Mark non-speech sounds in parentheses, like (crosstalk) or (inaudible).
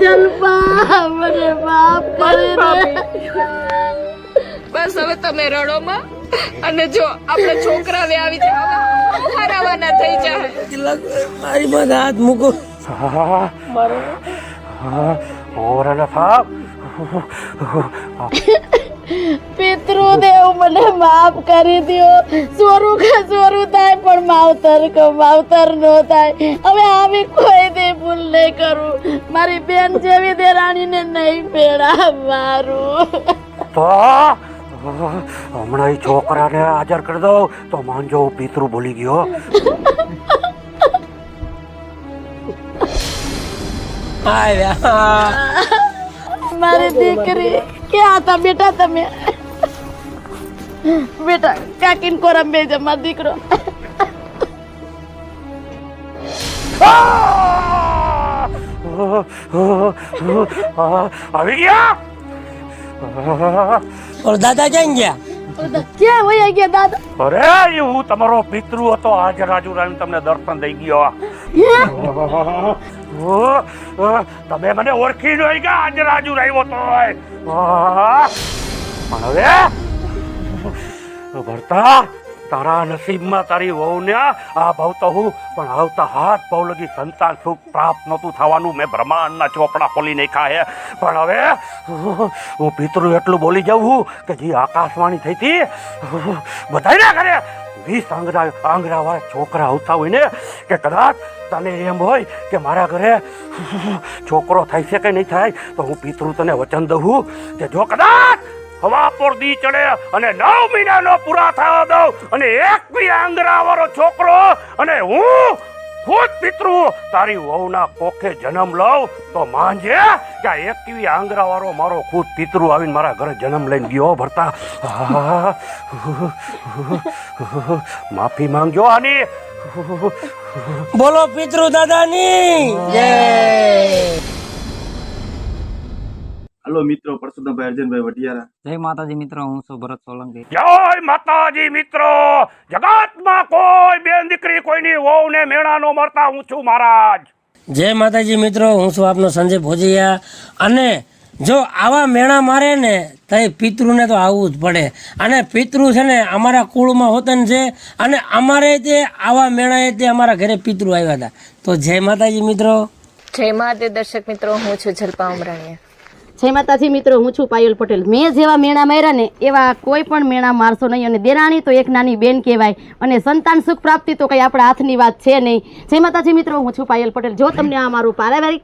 જલપા મને દે બસ હવે તમે રડોમાં અને જો આપણે છોકરા વે આવી જાય હરાવાના થઈ જાય. મારી માથે હાથ મૂકો. મારો હા ઓરને સાહેબ (laughs) પિતૃદેવ મને માફ કરી દ્યો. સોરું કે સોરું થાય પણ માવતર કે માવતર ન થાય. હવે આવી કોઈ દે ભૂલ નહીં કરું. મારી બેન જેવી દેરાણીને નહીં પેડા મારું તો હમણાં એ છોકરાને હાજર કરી દઉં તો માનજો હું પિતૃ ભૂલી ગયો. આવ્યા મારી દીકરી. ક્યાં હતા બેટા તમે બેટા કાકીન કોરમ બે મારો દીકરો આવી ગયા ઓલો દાદા ક્યાં ગયા ક્યાં વયા ગયા દાદા અરે એ હું તમારો પિતૃ હતો આજે રાજુ રામ તમને દર્શન દઈ ગયો હે? ઓહ, ઓહ, તમે મને ઓળખી નહીં કે આજે રાજુ રહ્યો તો ભરતા, તારા નસીબમાં તારી વહુને આ ભાવ હું, પણ આવતા હાથ ભાવ લગી સંતાન સુખ પ્રાપ્ત નહોતું થવાનું, મેં બ્રહ્માંડના ચોપડા ખોલી નાખ્યા હે. પણ હવે, હું પિતૃ એટલું બોલી જાઉં કે જે આકાશવાણી થઈ હતી બધાય કરે વીસ આંગળા આંગળા વાળા છોકરા આવતા હોય ને, કે કદાચ તને એમ હોય કે મારા ઘરે છોકરો થાય છે કે નહીં થાય, તો હું પિતૃ તને વચન દઉં કે જો કદાચ હવા પર દી ચડે અને નવ મહિનાનો પૂરા થવા દઉં અને એક બી આંગરા વાળો છોકરો અને હું ખુદ પિતૃ તારી વહુના કોખે જન્મ લઉં તો માંજે. કે આ એકવી આંગળા વાળો મારો ખુદ પિતૃ આવીને મારા ઘરે જન્મ લઈને ગયો ભરતા. માફી માંગજો આની. બોલો પિતૃ દાદાની. જય. મિત્રો પરસોત્તમભાઈ અર્જનભાઈ વઢિયારા. જય માતાજી મિત્રો હું છું ભરત સોલંકી. જય માતાજી મિત્રો! જગતમાં કોઈ બેન દીકરી કોઈની વહુ ને મેળા નો મળતા હું છું મહારાજ. જય માતાજી મિત્રો હું છું આપનો સંજય ભોજિયા. અને જો આવા મેળા મારે ને તો પિતૃને તો આવવું જ પડે. અને પિતૃ છે ને અમારા કુળમાં હોતન છે. અને અમારે તે આવા મેળાએ તે અમારા ઘરે પિતૃ આવ્યા હતા. તો જય માતાજી મિત્રો. જય માતા દર્શક મિત્રો હું છું જલપા ઉમરાણીયા. જય માતાજી મિત્રો, હું છું પાયલ પટેલ. મેં જેવા મેણા માર્યા ને, એવા કોઈ પણ મેણા મારશો નહીં. અને દેરાણી તો એક નાની બેન કહેવાય. અને સંતાન સુખ પ્રાપ્તિ તો કંઈ આપણા હાથની વાત છે નહીં. જય માતાજી મિત્રો, હું છું પાયલ પટેલ. જો તમને આ મારું પારિવારિક